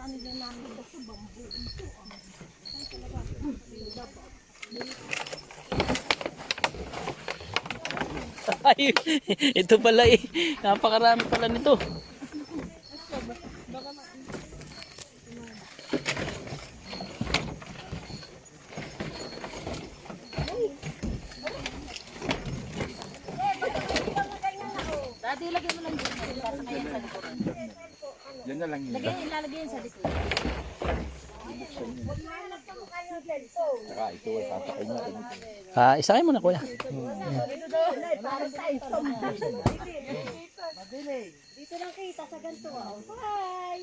kanila namin sa bambu. Ito. Ay, talaga. Ay, ito pala eh. Napakarami pala nito. Dati lagyan mo lang dyan. Sasakay yan sa. Yan na lang yun. Lagyan, ilalagay yan sa likod. Saka ito, sasakay mo. Ah, isakay mo na kuya. Dito lang kita sa ganito. Hi!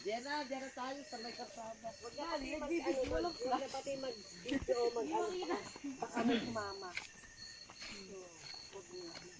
Diyan na, diyan na tayo sa may kasama. Walang pati mag-video o mag-ano. Baka may sumama.